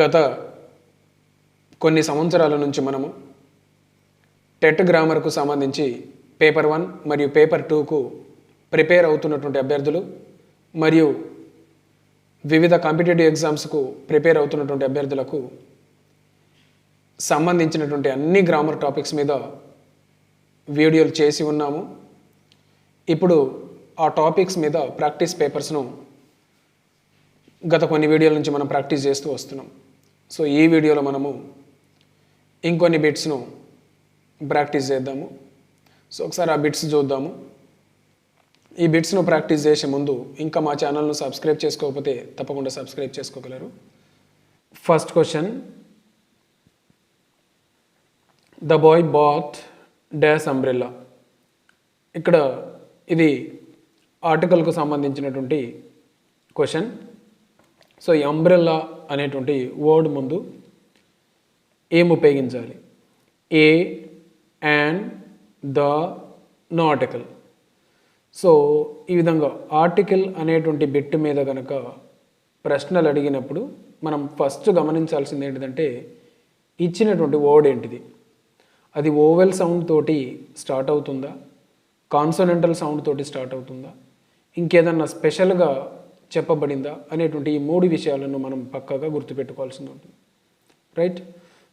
గత కొన్ని సంవత్సరాల నుంచి మనము టెట్ గ్రామర్కు సంబంధించి పేపర్ వన్ మరియు పేపర్ టూకు ప్రిపేర్ అవుతున్నటువంటి అభ్యర్థులు మరియు వివిధ కాంపిటేటివ్ ఎగ్జామ్స్కు ప్రిపేర్ అవుతున్నటువంటి అభ్యర్థులకు సంబంధించినటువంటి అన్ని గ్రామర్ టాపిక్స్ మీద వీడియోలు చేసి ఉన్నాము. ఇప్పుడు ఆ టాపిక్స్ మీద ప్రాక్టీస్ పేపర్స్ను గత కొన్ని వీడియోల నుంచి మనం ప్రాక్టీస్ చేస్తూ వస్తున్నాం. సో ఈ వీడియోలో మనము ఇంకొన్ని బిట్స్ను ప్రాక్టీస్ చేద్దాము. సో ఒకసారి ఆ బిట్స్ చూద్దాము. ఈ బిట్స్ను ప్రాక్టీస్ చేసే ముందు ఇంకా మా ఛానల్ను సబ్స్క్రైబ్ చేసుకోకపోతే తప్పకుండా సబ్స్క్రైబ్ చేసుకోగలరు. First question the boy bought dash umbrella ఇక్కడ ఇది ఆర్టికల్కు సంబంధించినటువంటి క్వశ్చన్ సో ఈ అంబ్రెల్లా అనేటువంటి వర్డ్ ముందు ఏం ఉపయోగించాలి? A and the no article so ఈ విధంగా ఆర్టికల్ అనేటువంటి బిట్ మీద కనుక ప్రశ్నలు అడిగినప్పుడు మనం ఫస్ట్ గమనించాల్సింది ఏంటిదంటే ఇచ్చినటువంటి వర్డ్ ఏంటిది? అది ఓవెల్ సౌండ్ తోటి స్టార్ట్ అవుతుందా? కాన్సోనెంటల్ సౌండ్ తోటి స్టార్ట్ అవుతుందా? ఇంకేదన్నా స్పెషల్గా చెప్పబడిందా అనేటువంటి ఈ మూడు విషయాలను మనం పక్కాగా గుర్తుపెట్టుకోవాల్సింది ఉంటుంది. రైట్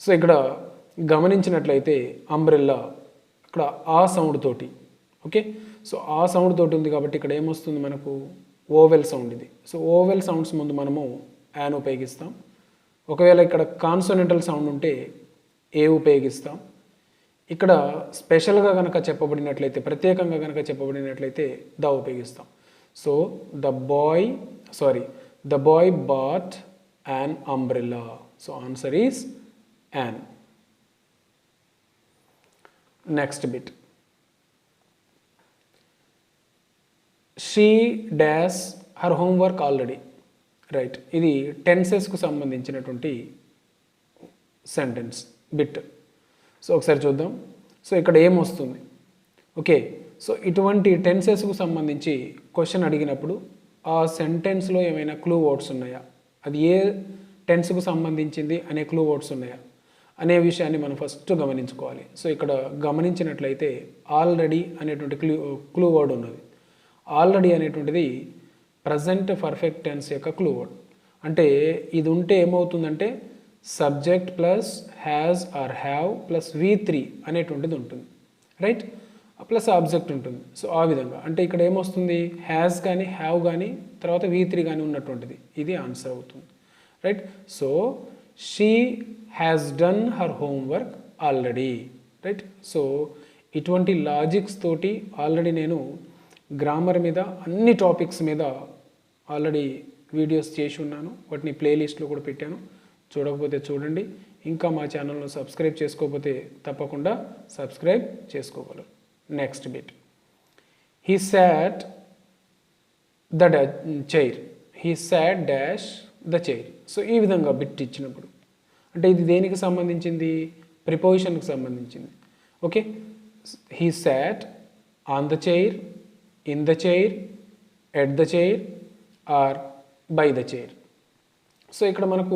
సో ఇక్కడ గమనించినట్లయితే అంబ్రెల్లా ఇక్కడ ఆ సౌండ్ తోటి. ఓకే సో ఆ సౌండ్ తోటి ఉంది కాబట్టి ఇక్కడ ఏమొస్తుంది మనకు? ఓవెల్ సౌండ్ ఇది. సో ఓవెల్ సౌండ్స్ ముందు మనము యాన్ ఉపయోగిస్తాం. ఒకవేళ ఇక్కడ కాన్సోనెంటల్ సౌండ్ ఉంటే ఏ ఉపయోగిస్తాం. ఇక్కడ స్పెషల్గా కనుక చెప్పబడినట్లయితే ప్రత్యేకంగా కనుక చెప్పబడినట్లయితే ద ఉపయోగిస్తాం. So the boy sorry the boy bought an umbrella so answer is an next bit she dash her homework already right ఇది టెన్సెస్కు సంబంధించినటువంటి సెంటెన్స్ బిట్ సో ఒకసారి చూద్దాం. సో ఇక్కడ ఏమొస్తుంది ఓకే సో ఇటువంటి టెన్సెస్కు సంబంధించి క్వశ్చన్ అడిగినప్పుడు ఆ సెంటెన్స్లో ఏమైనా క్లూ వర్డ్స్ ఉన్నాయా? అది ఏ టెన్స్కు సంబంధించింది అనే క్లూ వర్డ్స్ ఉన్నాయా? అనే విషయాన్ని మనం ఫస్ట్ గమనించుకోవాలి. సో ఇక్కడ గమనించినట్లయితే ఆల్రెడీ అనేటువంటి క్లూ క్లూ వర్డ్ ఉన్నది. ఆల్రెడీ అనేటువంటిది ప్రజెంట్ పర్ఫెక్ట్ టెన్స్ యొక్క క్లూ వర్డ్ అంటే ఇది ఉంటే ఏమవుతుందంటే subject plus has or have plus V three అనేటువంటిది ఉంటుంది. రైట్ ప్లస్ ఆబ్జెక్ట్ ఉంటుంది. సో ఆ విధంగా. అంటే ఇక్కడ ఏమొస్తుంది? హ్యాస్ కానీ హ్యావ్ కానీ తర్వాత వి త్రీ కానీ ఉన్నటువంటిది. ఇది ఆన్సర్ అవుతుంది. Right so she has done her homework already right so ఇటువంటి లాజిక్స్ తోటి ఆల్రెడీ నేను గ్రామర్ మీద అన్ని టాపిక్స్ మీద ఆల్రెడీ వీడియోస్ చేసి ఉన్నాను. వాటిని ప్లేలిస్ట్లో కూడా పెట్టాను. చూడకపోతే చూడండి. ఇంకా మా ఛానల్ను సబ్స్క్రైబ్ చేసుకోకపోతే తప్పకుండా సబ్స్క్రైబ్ చేసుకోగలరు. Next bit he sat the chair he sat dash the chair so ఈ విధంగా బిట్ ఇచ్చినప్పుడు. అంటే ఇది దేనికి సంబంధించింది? ప్రిపోజిషన్కి సంబంధించింది. Okay he sat on the chair in the chair at the chair or by the chair so ఇక్కడ మనకు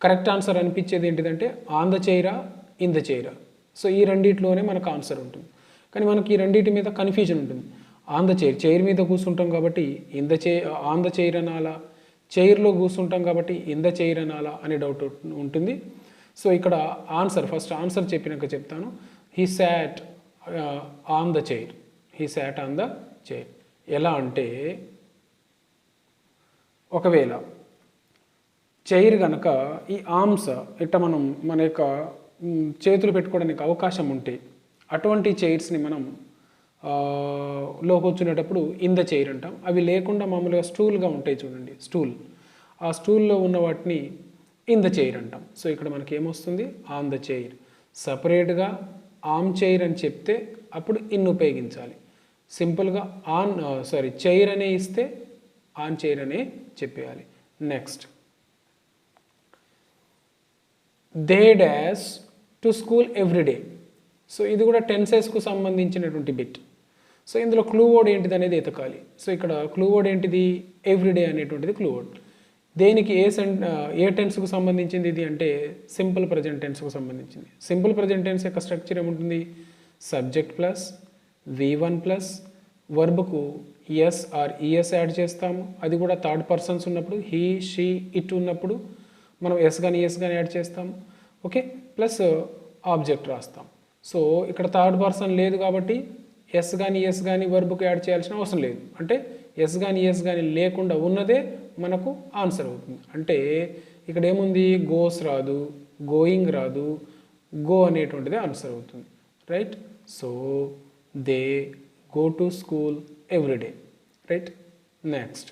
కరెక్ట్ ఆన్సర్ అనిపించేది ఏంటిదంటే ఆన్ ద చైరా ఇన్ ద చైరా సో ఈ రెండిట్లోనే మనకు ఆన్సర్ ఉంటుంది. కానీ మనకి ఈ రెండింటి మీద కన్ఫ్యూజన్ ఉంటుంది. ఆన్ ద చైర్ చైర్ మీద కూర్చుంటాం కాబట్టి in the chair on the chair అనాలా? చైర్లో కూర్చుంటాం కాబట్టి ఇన్ ద చైర్ అనాలా అనే డౌట్ ఉంటుంది. సో ఇక్కడ ఆన్సర్ ఫస్ట్ ఆన్సర్ చెప్పినాక చెప్తాను. He sat on the chair he sat on the chair ఎలా అంటే ఒకవేళ చైర్ కనుక ఈ ఆర్మ్స్ ఇట్ట మనం మన యొక్క చేతులు పెట్టుకోవడానికి అవకాశం ఉంటే అటువంటి చైర్స్ని మనం లో కూర్చునేటప్పుడు ఇంద చైర్ అంటాం. అవి లేకుండా మామూలుగా స్టూల్గా ఉంటాయి చూడండి స్టూల్. ఆ స్టూల్లో ఉన్న వాటిని ఇన్ ద చైర్ అంటాం. సో ఇక్కడ మనకి ఏమొస్తుంది? On the chair. సపరేట్గా ఆమ్ చైర్ అని చెప్తే అప్పుడు ఇన్ ఉపయోగించాలి. సింపుల్గా ఆన్ సారీ చైర్ అనే ఇస్తే ఆన్ చైర్ అనే చెప్పేయాలి. Next. They dash to school everyday so ఇది కూడా టెన్సెస్కు సంబంధించినటువంటి బిట్ సో ఇందులో క్లూ వర్డ్ ఏంటిది అనేది ఎతకాలి. సో ఇక్కడ క్లూ వర్డ్ ఏంటిది? ఎవ్రీడే అనేటువంటిది క్లూ వర్డ్ దేనికి ఏ సెన్ ఏ టెన్స్కు సంబంధించింది ఇది అంటే సింపుల్ ప్రజెంట్ టెన్స్కు సంబంధించింది. సింపుల్ ప్రజెంట్ టెన్స్ యొక్క స్ట్రక్చర్ ఏముంటుంది? Subject plus V one plus వర్బ్కు S or ES add చేస్తాము. అది కూడా థర్డ్ పర్సన్స్ ఉన్నప్పుడు హీ షీ ఇట్ ఉన్నప్పుడు మనం ఎస్ కానీ ఎస్ కానీ యాడ్ చేస్తాము. ఓకే? ప్లస్ ఆబ్జెక్ట్ రాస్తాం. సో ఇక్కడ థర్డ్ పర్సన్ లేదు కాబట్టి ఎస్ కానీ ఎస్ కానీ వర్బ్కు యాడ్ చేయాల్సిన అవసరం లేదు. అంటే ఎస్ కానీ ఎస్ కానీ లేకుండా ఉన్నదే మనకు ఆన్సర్ అవుతుంది. అంటే ఇక్కడ ఏముంది గోస్ రాదు గోయింగ్ రాదు గో అనేటువంటిది ఆన్సర్ అవుతుంది. Right? So they go to school everyday right? Next.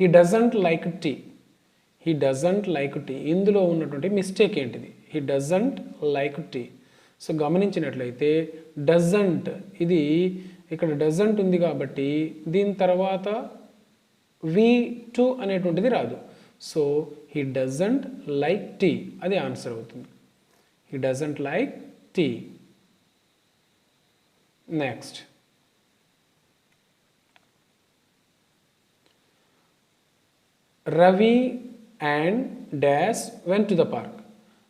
He doesn't like tea. He doesn't like tea ఇందులో ఉన్నటువంటి మిస్టేక్ ఏంటిది? He doesn't like tea so గమనించినట్లయితే డజంట్ ఇది ఇక్కడ డజంట్ ఉంది కాబట్టి దీని తర్వాత వి టు అనేటువంటిది రాదు. So he doesn't like tea అది ఆన్సర్ అవుతుంది. He doesn't like tea next Ravi and dash went to the park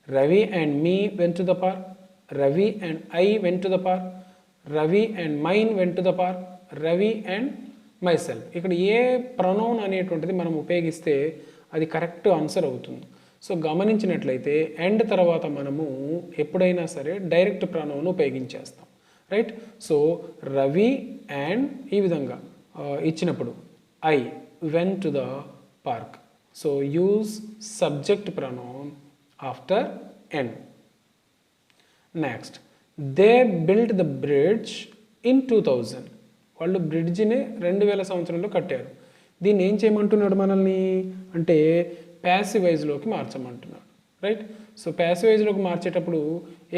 Ravi and me went to the park Ravi and I went to the park Ravi and mine went to the park Ravi and myself ఇక్కడ ఏ pronoun అనేటువంటిది మనం ఉపయోగిస్తే అది correct answer అవుతుంది so గమనించినట్లయితే and తర్వాత మనము ఎప్పుడైనా సరే డైరెక్ట్ ప్రొనౌన్ ఉపయోగించేస్తాం రైట్ సో రవి అండ్ ఈ విధంగా ఇచ్చినప్పుడు I went to the park So use subject pronoun after N. Next they built the bridge in two thousand వాళ్ళు బ్రిడ్జిని రెండు వేల సంవత్సరంలో కట్టారు. దీన్ని ఏం చేయమంటున్నాడు మనల్ని? అంటే ప్యాసివైజ్లోకి మార్చమంటున్నాడు. రైట్ సో ప్యాసివైజ్లోకి మార్చేటప్పుడు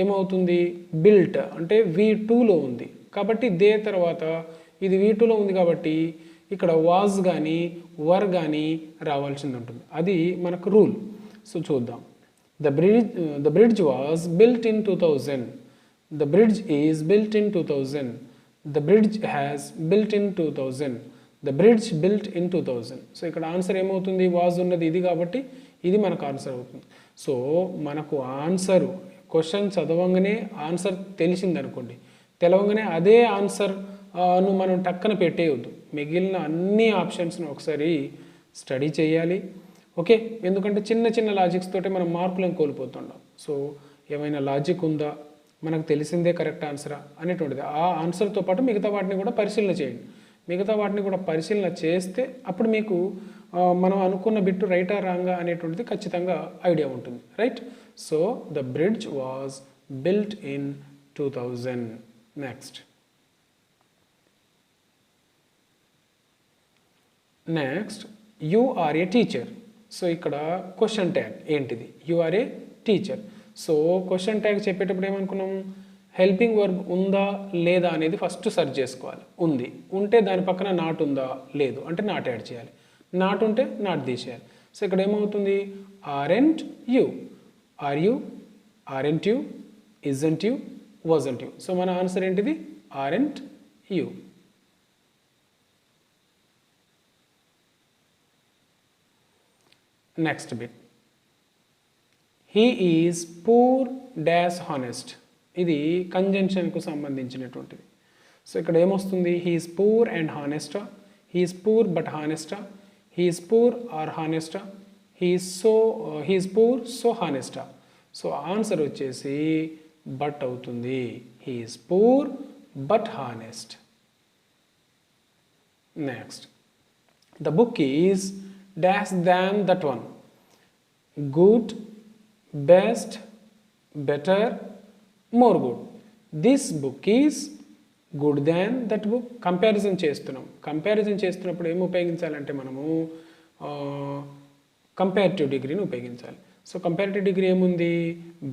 ఏమవుతుంది? బిల్ట్ అంటే వి టూలో ఉంది. కాబట్టి దే తర్వాత ఇది వి టూలో ఉంది కాబట్టి ఇక్కడ వాజ్ కానీ వర్ కానీ రావాల్సింది ఉంటుంది అది మనకు రూల్ సో చూద్దాం. The bridge the bridge was built in two thousand the bridge is built in two thousand the bridge has built in two thousand the bridge built in two thousand so ఇక్కడ answer ఏమవుతుంది? Was ఉన్నది ఇది కాబట్టి ఇది మనకు answer అవుతుంది. So మనకు answer question చదవంగానే ఆన్సర్ తెలిసిందనుకోండి. తెలవంగానే అదే ఆన్సర్ ను మనం టక్కన పెట్టేయొద్దు. మిగిలిన అన్ని ఆప్షన్స్ని ఒకసారి స్టడీ చేయాలి. ఓకే? ఎందుకంటే చిన్న చిన్న లాజిక్స్ తోటే మనం మార్కులను కోల్పోతుంటాం. సో ఏమైనా లాజిక్ ఉందా? మనకు తెలిసిందే కరెక్ట్ ఆన్సరా అనేటువంటిది. ఆ ఆన్సర్తో పాటు మిగతా వాటిని కూడా పరిశీలన చేయండి. మిగతా వాటిని కూడా పరిశీలన చేస్తే అప్పుడు మీకు మనం అనుకున్న బిట్టు రైటా రాంగా అనేటువంటిది ఖచ్చితంగా ఐడియా ఉంటుంది. Right? So the bridge was built in two thousand. Next. Next you are a teacher so ఇక్కడ క్వశ్చన్ ట్యాగ్ ఏంటిది? You are a teacher so question tag చెప్పేటప్పుడు ఏమనుకున్నాం? హెల్పింగ్ వర్బ్ ఉందా లేదా అనేది ఫస్ట్ సెర్చ్ చేసుకోవాలి. ఉంది. ఉంటే దాని పక్కన నాట్ ఉందా లేదు. అంటే నాట్ యాడ్ చేయాలి. నాట్ ఉంటే నాట్ తీసేయాలి. సో ఇక్కడ ఏమవుతుంది? Aren't you are you aren't you isn't you wasn't you so మన ఆన్సర్ ఏంటిది? Aren't you next bit he is poor dash honest ఇది కంజంక్షన్కు సంబంధించినటువంటిది. సో ఇక్కడ ఏమొస్తుంది? హీఈస్ పూర్ అండ్ హానెస్టా హీఈస్ పూర్ బట్ హానెస్టా he is poor or హానెస్టా he is so he is poor so హానెస్టా so answer వచ్చేసి బట్ అవుతుంది. He is poor but honest next the book is dash than that one. Good, best, better, more good. This book is good than that book comparison చేస్తున్నాం. Comparison చేస్తున్నప్పుడు ఏమి ఉపయోగించాలంటే మనము comparative డిగ్రీని ఉపయోగించాలి. So comparative degree ఏముంది?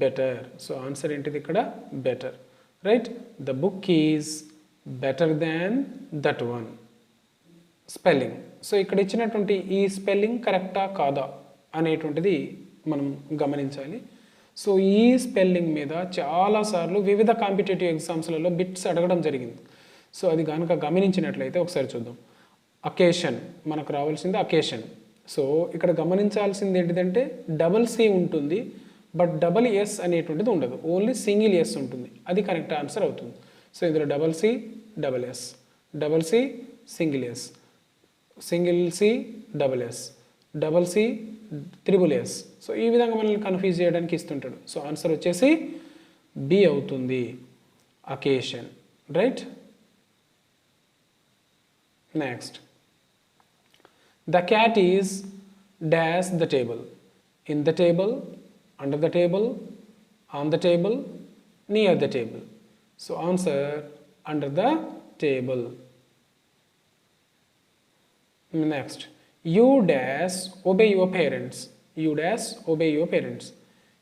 Better so answer ఏంటిది ఇక్కడ? Better right the book is better than that one spelling so ఇక్కడ ఇచ్చినటువంటి ఈ స్పెల్లింగ్ కరెక్టా కాదా అనేటువంటిది మనం గమనించాలి. సో ఈ స్పెల్లింగ్ మీద చాలాసార్లు వివిధ కాంపిటేటివ్ ఎగ్జామ్స్లలో బిట్స్ అడగడం జరిగింది. సో అది కనుక గమనించినట్లయితే ఒకసారి చూద్దాం. అకేషన్ మనకు రావాల్సింది అకేషన్. సో ఇక్కడ గమనించాల్సింది ఏంటిదంటే డబల్ సి ఉంటుంది బట్ డబల్ ఎస్ అనేటువంటిది ఉండదు. ఓన్లీ సింగిల్ ఎస్ ఉంటుంది. అది కరెక్ట్ ఆన్సర్ అవుతుంది. సో ఇందులో double C double S. Double C single S. Single C double S double C triple S so ఈ విధంగా మనల్ని కన్ఫ్యూజ్ చేయడానికి ఇస్తుంటాడు. సో ఆన్సర్ వచ్చేసి బి అవుతుంది. Occasion right next the cat is dash the table in the table under the table on the table near the table so answer under the table next you dash obey your parents you dash obey your parents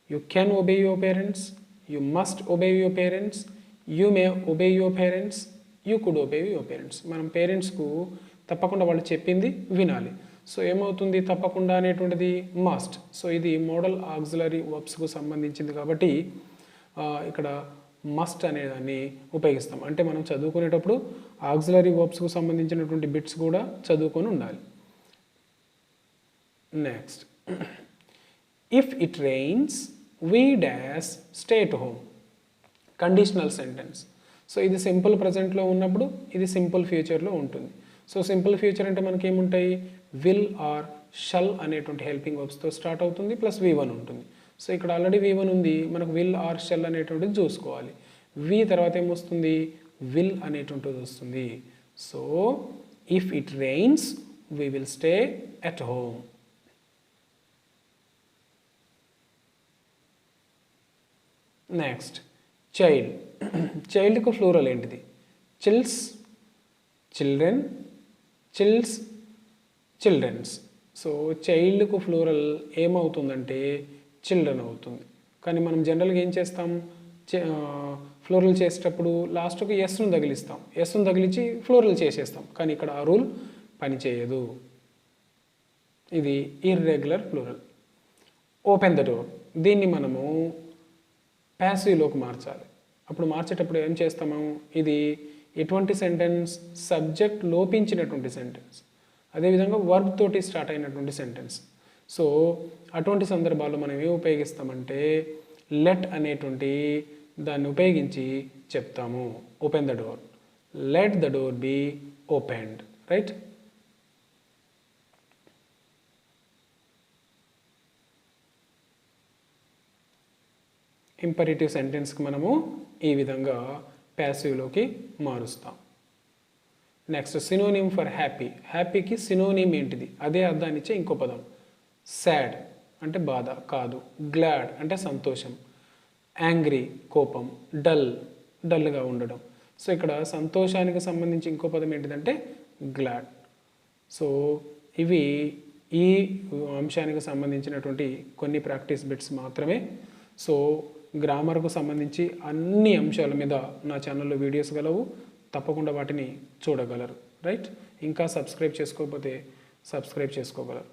you can obey your parents you must obey your parents you may obey your parents you could obey your parents మనం పేరెంట్స్కు తప్పకుండా వాళ్ళు చెప్పింది వినాలి so ఏమవుతుంది తప్పకుండా అనేటువంటిది must so ఇది మోడల్ ఆక్సిలరీ వర్బ్స్కు సంబంధించింది కాబట్టి ఇక్కడ మస్ట్ అనే దాన్ని ఉపయోగిస్తాం. అంటే మనం చదువుకునేటప్పుడు ఆక్సిలరీ వర్బ్స్కు సంబంధించినటువంటి బిట్స్ కూడా చదువుకొని ఉండాలి. Next if it rains we dash stay to home conditional sentence so ఇది సింపుల్ ప్రజెంట్లో ఉన్నప్పుడు ఇది సింపుల్ ఫ్యూచర్లో ఉంటుంది. సో సింపుల్ ఫ్యూచర్ అంటే మనకి ఏముంటాయి విల్ ఆర్ షల్ అనేటువంటి హెల్పింగ్ వర్బ్స్తో స్టార్ట్ అవుతుంది ప్లస్ వి వన్ ఉంటుంది. సో ఇక్కడ ఆల్రెడీ వి వన్ ఉంది. మనకు విల్ ఆర్ షెల్ అనేటువంటిది చూసుకోవాలి. వి తర్వాత ఏమొస్తుంది? విల్ అనేటువంటిది వస్తుంది. So if it rains we will stay at home next child చైల్డ్కు plural ఏంటిది? Childs children childs childrens so చైల్డ్కు plural ఏమవుతుందంటే చిల్డ్రన్ అవుతుంది. కానీ మనం జనరల్గా ఏం చేస్తాం? ఫ్లోరల్ చేసేటప్పుడు లాస్ట్కి ఎస్ను తగిలిస్తాం. ఎస్ను తగిలించి ఫ్లోరల్ చేసేస్తాం. కానీ ఇక్కడ ఆ రూల్ పనిచేయదు ఇది irregular plural. Open the door. దీన్ని మనము ప్యాసివ్లోకి మార్చాలి. అప్పుడు మార్చేటప్పుడు ఏం చేస్తాము? ఇది ఎటువంటి సెంటెన్స్? సబ్జెక్ట్ లోపించినటువంటి సెంటెన్స్. అదేవిధంగా వర్బ్ తోటి స్టార్ట్ అయినటువంటి సెంటెన్స్. సో అటువంటి సందర్భాల్లో మనం ఏం ఉపయోగిస్తామంటే లెట్ అనేటువంటి దాన్ని ఉపయోగించి చెప్తాము. Open the door let the door be opened right imperative సెంటెన్స్కి మనము ఈ విధంగా ప్యాసివ్లోకి మారుస్తాం. నెక్స్ట్ సినోనిమ్ ఫర్ హ్యాపీ హ్యాపీకి సినోనిమ్ ఏంటిది? అదే అర్థాన్నిచ్చే ఇంకో పదం. సాడ్ అంటే బాధ కాదు. గ్లాడ్ అంటే సంతోషం. యాంగ్రీ కోపం. డల్ డల్గా ఉండడం. సో ఇక్కడ సంతోషానికి సంబంధించి ఇంకో పదం ఏంటిదంటే గ్లాడ్ సో ఇవి ఈ అంశానికి సంబంధించినటువంటి కొన్ని ప్రాక్టీస్ బిట్స్ మాత్రమే. సో గ్రామర్కు సంబంధించి అన్ని అంశాల మీద నా ఛానల్లో వీడియోస్ గలవు. తప్పకుండా వాటిని చూడగలరు. రైట్ ఇంకా సబ్స్క్రైబ్ చేసుకోకపోతే సబ్స్క్రైబ్ చేసుకోగలరు.